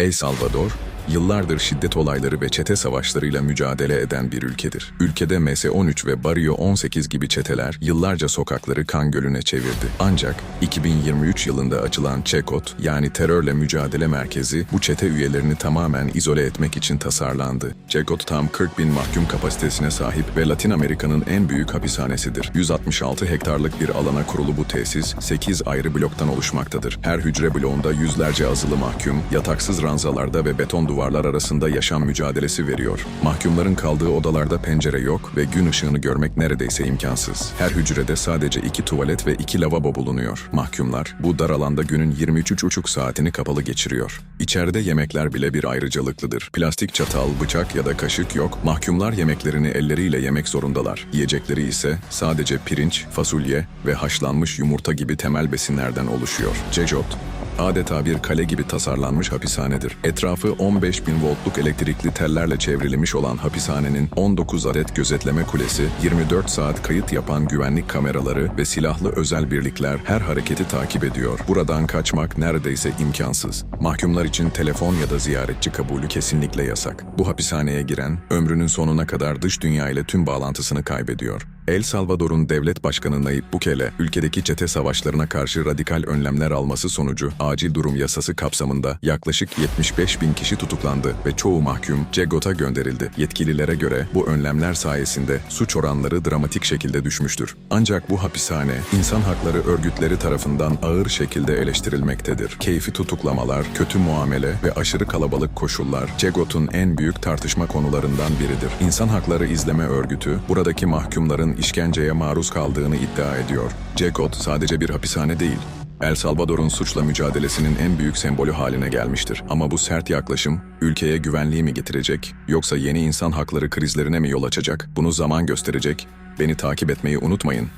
El Salvador, yıllardır şiddet olayları ve çete savaşlarıyla mücadele eden bir ülkedir. Ülkede MS-13 ve Barrio 18 gibi çeteler yıllarca sokakları kan gölüne çevirdi. Ancak 2023 yılında açılan ÇEKOT yani Terörle Mücadele Merkezi bu çete üyelerini tamamen izole etmek için tasarlandı. ÇEKOT tam 40 bin mahkum kapasitesine sahip ve Latin Amerika'nın en büyük hapishanesidir. 166 hektarlık bir alana kurulu bu tesis 8 ayrı bloktan oluşmaktadır. Her hücre bloğunda yüzlerce azılı mahkum, yataksız ranzalarda ve beton duvarlar arasında yaşam mücadelesi veriyor. Mahkumların kaldığı odalarda pencere yok ve gün ışığını görmek neredeyse imkansız. Her hücrede sadece iki tuvalet ve iki lavabo bulunuyor. Mahkumlar bu dar alanda günün 23,5 saatini kapalı geçiriyor. İçeride yemekler bile bir ayrıcalıklıdır. Plastik çatal, bıçak ya da kaşık yok. Mahkumlar yemeklerini elleriyle yemek zorundalar. Yiyecekleri ise sadece pirinç, fasulye ve haşlanmış yumurta gibi temel besinlerden oluşuyor. Cejot, adeta bir kale gibi tasarlanmış hapishanedir. Etrafı 15 bin voltluk elektrikli tellerle çevrilmiş olan hapishanenin 19 adet gözetleme kulesi, 24 saat kayıt yapan güvenlik kameraları ve silahlı özel birlikler her hareketi takip ediyor. Buradan kaçmak neredeyse imkansız. Mahkumlar için telefon ya da ziyaretçi kabulü kesinlikle yasak. Bu hapishaneye giren, ömrünün sonuna kadar dış dünya ile tüm bağlantısını kaybediyor. El Salvador'un devlet başkanı Nayib Bukele, ülkedeki çete savaşlarına karşı radikal önlemler alması sonucu acil durum yasası kapsamında yaklaşık 75 bin kişi tutuklandı ve çoğu mahkum Cegot'a gönderildi. Yetkililere göre bu önlemler sayesinde suç oranları dramatik şekilde düşmüştür. Ancak bu hapishane insan hakları örgütleri tarafından ağır şekilde eleştirilmektedir. Keyfi tutuklamalar, kötü muamele ve aşırı kalabalık koşullar Cegot'un en büyük tartışma konularından biridir. İnsan Hakları İzleme Örgütü buradaki mahkumların işkenceye maruz kaldığını iddia ediyor. Cegot sadece bir hapishane değil, El Salvador'un suçla mücadelesinin en büyük sembolü haline gelmiştir. Ama bu sert yaklaşım ülkeye güvenliği mi getirecek yoksa yeni insan hakları krizlerine mi yol açacak? Bunu zaman gösterecek. Beni takip etmeyi unutmayın.